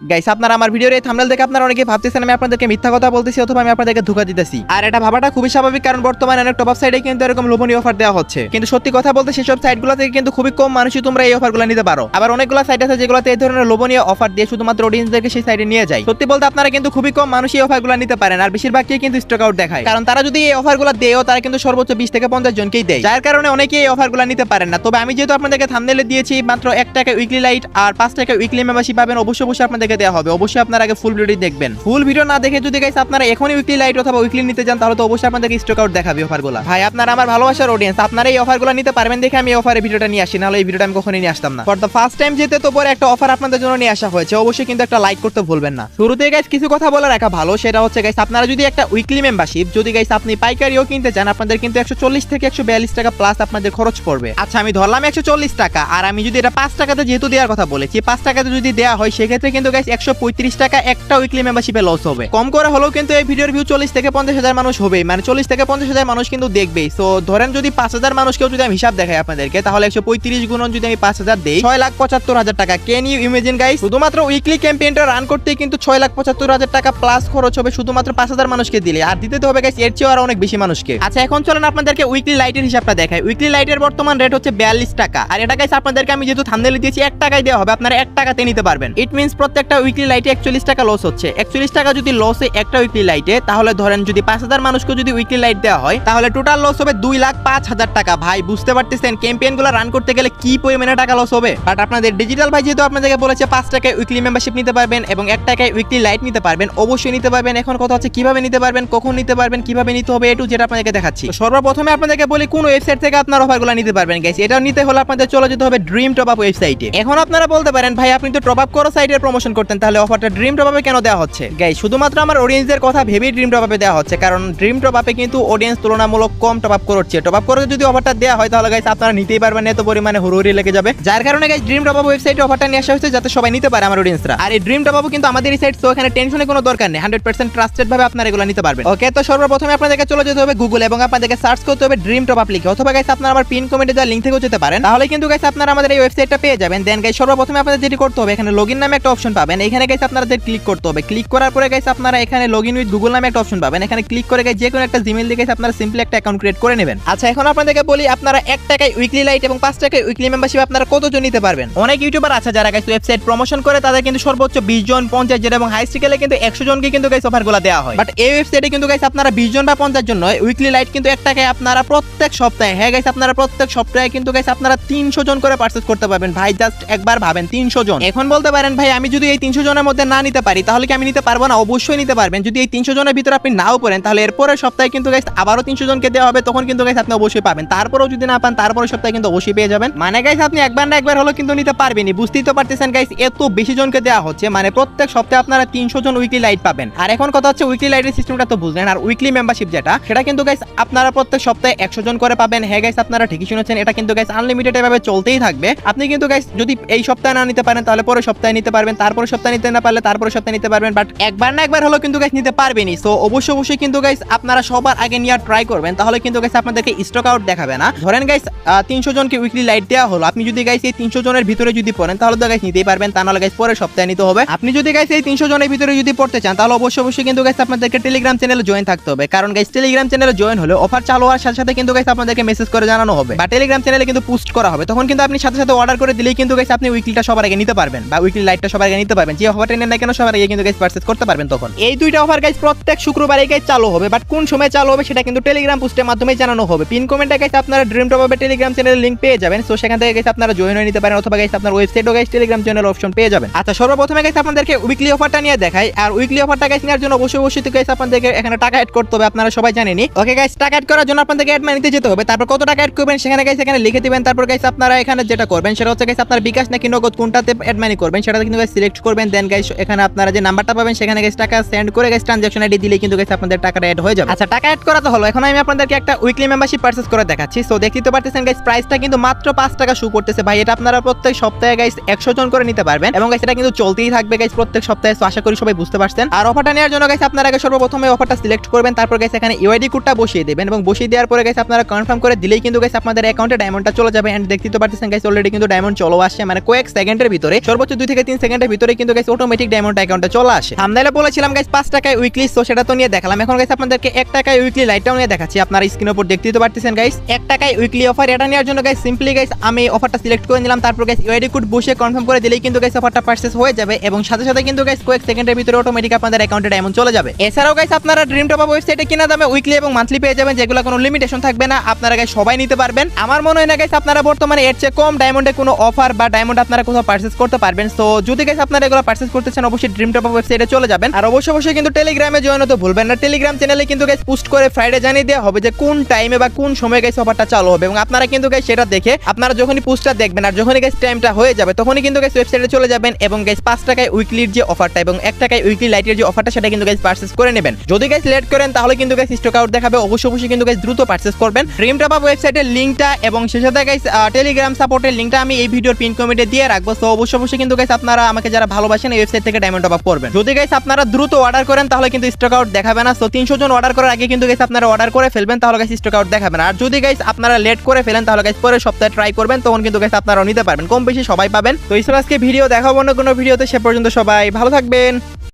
Guys আপনারা আমার ভিডিওর এই থাম্বনেল দেখে আপনারা অনেকে ভাবতেছেন আমি আপনাদেরকে মিথ্যা কথা বলতেছি অথবা আমি আপনাদেরকে ধোকা দিতেছি। আর এটা ভাবাটা খুবই স্বাভাবিক কারণ বর্তমানে অনেক টপ সাইডে কিন্তু এরকম লোভনীয় অফার দেওয়া হচ্ছে। কিন্তু সত্যি কথা বলতে সেসব সাইটগুলো থেকে কিন্তু খুবই কম মানুষই তোমরা এই অফারগুলো নিতে পারো। আবার অনেকগুলো সাইট আছে যেগুলোতে এই ধরনের লোভনীয় অফার দিয়ে শুধুমাত্র অডিয়েন্সদেরকে সেই সাইডে নিয়ে যায়। সত্যি বলতে আপনারা কিন্তু খুবই কম মানুষ এই অফারগুলো নিতে পারেন, আর বেশিরভাগই কিন্তু স্টক আউট দেখায়। কারণ তারা যদি এই অফারগুলো দেয়ও, তারা কিন্তু সর্বোচ্চ বিশ থেকে পঞ্চাশ জনকেই দেয়। যার কারণে অনেকেই এই অফারগুলো নিতে পারেন না। তবে আমি যেহেতু আপনাদেরকে থামনেলে দিয়েছি, মাত্র এক টাকা উইকলি লাইট আর পাঁচ টাকা উইকলি মেম্বারশিপ পাবেন, অবশ্যই অবশ্যই আপনাদেরকে দেওয়া হবে। অবশ্যই আপনারা আগে ফুল ভিডিও দেখবেন। ফুল ভিডিও না দেখে যদি গাইস আপনারা এখনই উইকলি লাইট অথবা উইকলি নিতে চান, তাহলে তো অবশ্যই আপনাদেরকে স্টক আউট দেখাবে অফারগুলো ভাই, আপনারা আমার ভালোবাসার অডিয়েন্স আপনারা এই অফারগুলো নিতে পারবেন দেখে আমি অফারের ভিডিওটা নিয়ে আসি, নাহলে এই ভিডিওটা আমি কখনোই নিয়ে আসতাম না। ফর দ্য ফার্স্ট টাইম যেতে তো পরে একটা অফার আপনাদের জন্য নিয়ে আসা হয়েছে, অবশ্যই কিন্তু একটা লাইক করতে ভুলবেন না। শুরুতে গাইস কিছু কথা বলে রাখা ভালো, সেটা হচ্ছে গাইস আপনারা যদি একটা উইকলি মেম্বারশিপ যদি গাইস আপনি পাইকারিও কিনতে চান, আপনাদের কিন্তু একশো চল্লিশ থেকে একশো বিয়াল্লিশ টাকা প্লাস আপনাদের খরচ পড়বে। আচ্ছা আমি ধরলাম একশো চল্লিশ টাকা, আর আমি যদি এটা পাঁচ টাকাতে যেহেতু দেওয়ার কথা বলেছি, পাঁচ টাকাতে যদি দেওয়া হয়, সেক্ষেত্রে কিন্তু গাইস টাকা একটা উইকলি মেম্বারশিপে লস হবে। কম হলেও কিন্তু এই ভিডিওর ভিউ চল্লিশ থেকে পঞ্চাশ হাজার মানুষ হবে। মানে চল্লিশ থেকে পঞ্চাশ হাজার মানুষ কিন্তু তো ধরেন যদি পাঁচ হাজার মানুষকেও যদি আমি হিসাব দেখাই আপনাদেরকে, তাহলে একশো পঁয়ত্রিশ গুণন যদি আমি পাঁচ হাজার দিই, ছয় লাখ পঁচাত্তর হাজার টাকা। ইউ ইমেজিন গাইস শুধুমাত্র উইকলি ক্যাম্পেইনটা রান করতে কিন্তু ছয় লাখ পঁচাত্তর হাজার টাকা প্লাস খরচ হবে শুধুমাত্র পাঁচ হাজার মানুষকে দিলে। আর দিতে হবে গাইস এর চেয়েও আর অনেক বেশি মানুষকে। আচ্ছা এখন চলেন আপনাদেরকে উইকলি লাইটের হিসাবটা দেখাই। উইকলি লাইটের বর্তমান রেট হচ্ছে বিয়াল্লিশ টাকা। আর এটা গাইস আপনাদেরকে আমি যেহেতু দিয়েছি, এক টাকায় দেওয়া হবে। আপনারা এক টাকাতে নিতে পারবেন। ইট মিনস প্রত্যেকটা উইকলি লাইটে একচল্লিশ টাকা লস হচ্ছে। একচল্লিশ টাকা যদি লস একটা উইকলি লাইটে তাহলে ধরেন যদি পাঁচ হাজার মানুষকে যদি উইকলি লাইট দেওয়া হয়, তাহলে টোটাল লস হবে দুই লাখ পাঁচ হাজার টাকা। ভাই, বুঝতে পারতেছেন? ক্যাম্পেইনগুলো রান করতে গেলে কি পরিমাণে টাকা লস হবে? বাট আপনাদের ডিজিটাল ভাই যেহেতু আপনাদেরকে বলেছে, পাঁচ টাকায় উইকলি মেম্বারশিপ নিতে পারবেন এবং এক টাকায় উইকলি লাইট নিতে পারবেন, অবশ্যই নিতে পারবেন। এখন কথা হচ্ছে কীভাবে নিতে পারবেন, কখন নিতে পারবেন, কীভাবে নিতে হবে এটু যেটা আপনাদেরকে দেখাচ্ছি। সর্বপ্রথমে আপনাদেরকে বলি, কোন ওয়েবসাইট থেকে আপনার অফারগুলো নিতে পারবেন গাইস এটা নিতে হলে আপনাদের চলে যেতে হবে ড্রিম টপ আপ ওয়েবসাইটে এখন আপনারা বলতে পারেন, ভাই, আপনি তো টপ আপ করো সাইটের প্রমোশন করতেন, তাহলে অফারটা ড্রিম আপে কেন দেওয়া হচ্ছে? গাই শুধুমাত্র আমার অডিয়েন্সদের কথা ভেবেই ড্রিম আপে দেওয়া হচ্ছে, কারণ ড্রিম আপে কিন্তু অডিয়েন্স তুলনামূলক কম টপ আপ করছে। টপ আপ করে যদি অফারটা দেওয়া হয়, তাহলে গাইস আপনারা নিতেই পারবেন এত পরিমাণে হুড়ুহুড়ি লেগে যাবে। যার কারণে গাইস ড্রিম টপ আপ ওয়েবসাইটে অফারটা নিয়ে আসা হয়েছে, যাতে সবাই নিতে পারে আমার অডিয়েন্সরা আর এই ড্রিম টপ আপও কিন্তু আমাদের এই সাইট তো এখানে টেনশনের কোনো দরকার নেই হান্ড্রেড পার্সেন্ট ট্রাস্টেড ভাবে আপনারা এগুলো নিতে পারবেন। ওকে তো সর্বপ্রথমে আপনাদেরকে চলে যেতে হবে গুগল এবং আপনাদেরকে সার্চ করতে হবে ড্রিম টপ আপ লিখে। অথবা গাইস আপনারা আমার পিন কমেন্টে যা লিঙ্ক থেকেও যেতে পারেন। তাহলে কিন্তু গাইস আপনারা আমাদের এই ওয়েবসাইটটা পেয়ে যাবেন। দেন গাইস সর্বপ্রথমে আপনাদের যেটি করতে হবে, এখানে লগইন নামে একটা অপশন পাবেন। এখানে গাইস আপনাদের ক্লিক করতে হবে ক্লিক করার পরে গাইস আপনারা এখানে লগ ইন উইথ গুগল নামে একটা অপশন পাবেন। এখানে ক্লিক করে গাইস যে কোনো একটা জিমেল দিয়ে গাইস আপনারা সিম্পলি একটা অ্যাকাউন্ট ক্রিয়েট করে নেবেন। আচ্ছা এখন আপনাদেরকে বলি আপনারা এক টাকায় উইকলি লাইট এবং পাঁচ টাকায় উইকলি মেম্বারশিপ আপনারা কতজন নিতে পারবেন? অনেক ইউটিউবার আছে যারা গাইস ওয়েবসাইট প্রমোশন করে, তাদের কিন্তু সর্বোচ্চ বিশ জন, পঞ্চাশ জন এবং হাই স্কেলে কিন্তু একশো জনকে কিন্তু গাইস অফারগুলো দেওয়া হয়। বাট এই ওয়েবসাইটে কিন্তু গাইস আপনারা বিশ জন বা পঞ্চাশ জন নয় উইকলি লাইট কিন্তু এক টাকায় আপনারা প্রত্যেক সপ্তাহে হ্যাঁ গাইস আপনারা প্রত্যেক সপ্তাহে কিন্তু গাইস আপনারা তিনশো জন করে পার্চেস করতে পারবেন। ভাই জাস্ট একবার ভাবেন, তিনশো জন। এখন বলতে পারেন, ভাই, আমি যদি এই তিনশো জনের মধ্যে না নিতে পারি, তাহলে কি আমি নিতে পারব না? অবশ্যই নিতে পারবেন। যদি এই তিনশো জনের ভিতরে আপনি নাও পড়েন, তাহলে এরপরের সপ্তাহে কিন্তু গাইস আবারও তিনশো জনকে দেওয়া হবে, তখন কিন্তু গাইস আপনি অবশ্যই পাবেন। তারপরেও যদি না পান, তারপরের সপ্তাহে কিন্তু অবশ্যই পেয়ে যাবেন। মানে গাইস আপনি একবার না একবার হলো কিন্তু নিতে পারবেনই। বুঝতেই তো পারতেছেন গাইস এত বেশি জনকে দেওয়া হচ্ছে মানে প্রত্যেক সপ্তাহে আপনারা তিনশো জন উইকলি লাইট পাবেন। আর এখন কথা হচ্ছে উইকলি লাইটের সিস্টেমটা তো বুঝলেন, আর উইকলি মেম্বারশিপ যেটা, সেটা কিন্তু গাইস আপনারা প্রত্যেক সপ্তাহে একশো জন করে পাবেন। হ্যাঁ গাইস আপনারা ঠিকই শুনেছেন, এটা কিন্তু গাইস আনলিমিটেড এভাবে চলতেই থাকবে। আপনি কিন্তু গাইস যদি এই সপ্তাহে না নিতে পারেন, তাহলে পরের সপ্তাহে নিতে পারবেন তারপরে সপ্তাহে নিতে না পারলে তারপরে সপ্তাহে নিতে পারবেন বাট একবার না একবার হলো কিন্তু গাইস নিতে পারবেনই। সো অবশ্যই অবশ্যই কিন্তু গাইস আপনারা সবার আগে নিয়ে ট্রাই করবেন, তাহলে কিন্তু গাইস আপনাদেরকে স্টক আউট দেখাবে না। ধরেন গাইস তিনশো জনকে উইকলি লাইট দেওয়া হলো, আপনি যদি গাইস এই তিনশো জনের ভিতরে যদি পড়েন, তাহলে তো গাইস নিতেই পারবেন, তা নাহলে গাইস পরের সপ্তাহে নিতে হবে। আপনি যদি গাইস এই তিনশো জনের ভিতরে যদি পড়তে চান, তাহলে অবশ্যই অবশ্যই কিন্তু গাইস আপনাদেরকে টেলিগ্রাম চ্যানেলে জয়েন থাকতে হবে। কারণ গাইস টেলিগ্রাম চ্যানেলে জয়েন হলে অফার চালু হওয়ার সাথে সাথে কিন্তু গাইস আপনাদেরকে মেসেজ করে জানানো হবে। বা টেলিগ্রাম চ্যানেলে কিন্তু পোস্ট করা হবে। তখন কিন্তু আপনি সাথে সাথে অর্ডার করে দিলেই কিন্তু গাইস আপনি উইকলিটা সবার আগে নিতে পারবেন, বা উইকলি লাইটটা সবার আগে নিতে পারবেন। যে অফারটা নেন না কেন সবার আগে কিন্তু গাইস পারচেজ করতে পারবেন তখন। এই দুইটা অফার গাইস প্রত্যেক শুক্রবারে গাইস চালু হবে বাট কোন সময় চালু হবে সেটা কিন্তু টেলিগ্রাম পোস্টের মাধ্যমে জানানো হবে। পিন কমেন্টে গাইস আপনারা ড্রিম টপ হবে টেলিগ্রাম চ্যানেলের লিংক পেয়ে যাবেন। সো সেখান থেকে গাইস আপনারা জয়েন হয়ে নিতে পারেন অথবা গাইস আপনার ওয়েবসাইটও গাইস টেলিগ্রাম চ্যানেল অপশন পেয়ে যাবেন। আচ্ছা সর্বপ্রথমে গাইস আপনাদেরকে উইকলি অফারটা নিয়ে দেখাই। আর উইকলি অফারটা গাইস নেওয়ার জন্য অবশ্যই অবশ্যই তো গাইস আপনাদেরকে এখানে টাকা অ্যাড করতে হবে, আপনারা সবাই জানেনই ওকে গাইস টাকা অ্যাড করার জন্য আপনাদেরকে অ্যাড মানিতে যেতে হবে। তারপর কত টাকা অ্যাড করবেন সেখানে গাইস এখানে লিখে দিবেন। তারপর গাইস আপনারা এখানে যেটা করবেন সেটা হচ্ছে গাইস আপনার বিকাশ নাকি নগদ, কোনটাতে অ্যাড মানি করবেন সেটা কিন্তু গাইস সিলেক্ট করবেন দেন গাইস এখানে আপনারা যে নাম্বারটা পাবেন, সেখানে গাইস টাকা সেন্ড করে গাইস ট্রানজাকশন আইডি দিলে কিন্তু গাইস আপনাদের টাকাটা অ্যাড হয়ে যাবে। আচ্ছা টাকা অ্যাড করা তো হলো। এখন আমি আপনাদেরকে একটা উইকলি মেম্বারশিপ পারচেজ করে দেখাচ্ছি। সো দেখতে তো পারতেছেন গাইস প্রাইসটা কিন্তু মাত্র পাঁচ টাকা শু করতেছে। ভাই, এটা আপনারা প্রত্যেক সপ্তাহে গাইস একশো জন করে নিতে পারবেন। এবং গাইস এটা কিন্তু চলতেই থাকবে গাইস প্রত্যেক সপ্তাহে। তো আশা করি সবাই বুঝতে পারছেন। আর অফারটা নেওয়ার জন্য গাইস আপনারা আগে সর্বপ্রথমে অফারটা সিলেক্ট করবেন। তারপর গাইস এখানে ইউআইডি কোডটা বসিয়ে দেবেন। এবং বসিয়ে দেওয়ার পরে গাইস আপনারা কনফার্ম করে দিলেই কিন্তু গাইস আপনাদের অ্যাকাউন্টে ডায়মন্ডটা চলে যাবে। এন্ড দেখতে তো পারতেছেন গাইস অলরেডি কিন্তু ডায়মন্ড চলে আসছে। মানে কয়েক সেকেন্ডের ভিতরে, সর্বোচ্চ দুই থেকে তিন সেকেন্ডের ভিতরে ভিতরে কিন্তু গাইস অটোমেটিক ডায়মন্ড অ্যাকাউন্টে চলে আসে। থাম্বনেলে বলেছিলাম গাইস 5 টাকায় উইকলি সো সেটা তো নিয়ে দেখালাম। এখন গাইস আপনাদেরকে 1 টাকায় উইকলি লাইটটাও নিয়ে দেখাচ্ছি। আপনারা স্ক্রিনের উপর দেখতেই তো পারতেছেন গাইস 1 টাকায় উইকলি অফার এটা নেওয়ার জন্য গাইস সিম্পলি গাইস আমি অফারটা সিলেক্ট করে নিলাম। তারপর গাইস ইউআইডি কোড বসে কনফার্ম করে দিলেই কিন্তু গাইস অফারটা পারচেজ হয়ে যাবে এবং সাথে সাথে কিন্তু গাইস কয়েক সেকেন্ডের ভিতরে অটোমেটিক আপনাদের অ্যাকাউন্টে ডায়মন্ড চলে যাবে। এছাড়াও গাইস আপনারা ড্রিম টপ আপ ওয়েবসাইটে কিনা দামে উইকলি এবং মান্থলি পেয়ে যাবেন, যেগুলো কোনো লিমিটেশন থাকবে না। আপনারা গাইস সবাই নিতে পারবেন। আমার মনে হয় না গাইস আপনারা বর্তমানে এর চেয়ে কম ডায়মন্ডে কোনো অফার বা ডায়মন্ড আপনারা কোথাও পারচেজ করতে পারবেন। সো যদি গাইস আপনারা এগুলো পারচেজ করতে চান, অবশ্যই ড্রিম টপ ওয়েবসাইটে চলে যাবেন। আর অবশ্যই অবশ্যই কিন্তু টেলিগ্রামে জয়েন হতে ভুলবেন না। টেলিগ্রাম চ্যানেলে কিন্তু গাইস পোস্ট করে ফ্রাইডে জানিয়ে দেওয়া হবে যে কোন টাইমে বা কোন সময় গাইস অফারটা চালু হবে। এবং আপনারা কিন্তু গাইস সেটা দেখে আপনারা যখনই পোস্টটা দেখবেন আর যখনই গাইস টাইমটা হয়ে যাবে, তখনই কিন্তু গাইস ওয়েবসাইটে চলে যাবেন এবং গাইস পাঁচ টাকায় উইকলির যে অফারটা এবং এক টাকায় উইকলি লাইটের যে অফারটা সেটা কিন্তু গাইস পারচেজ করে নেবেন। যদি গাইস লেট করেন, তাহলে কিন্তু গাইস স্টক আউট দেখাবে। অবশ্যই অবশ্যই কিন্তু গাইস দ্রুত পারচেজ করবেন। ড্রিম টপ ওয়েবসাইটের লিঙ্কটা এবং সেই সাথে গাইস টেলিগ্রাম সাপোর্টের লিঙ্কটা আমি এই ভিডিওর পিন কমেন্টে দিয়ে রাখব। তো অবশ্যই অবশ্যই কিন্তু গাইস আপনারা আমাকে যারা ভালোবাসেন এই ওয়েবসাইট থেকে ডায়মন্ড অফ করবেন। যদি গাইস আপনারা দ্রুত অর্ডার করেন, তাহলে কিন্তু স্টক আউট দেখাবে না। তো তিনশো জন অর্ডার করার আগে কিন্তু গাইস আপনারা অর্ডার করে ফেলবেন, তাহলে গাইস স্টক আউট দেখাবেন আর যদি গাইস আপনারা লেট করে ফেলেন, তাহলে গাইস পরের সপ্তাহে ট্রাই করবেন, তখন কিন্তু গাইস আপনারা নিতে পারবেন। কম বেশি সবাই পাবেন। তো ছিল আজকে ভিডিও দেখাবো না কোনো ভিডিওতে। সে পর্যন্ত সবাই ভালো থাকবেন।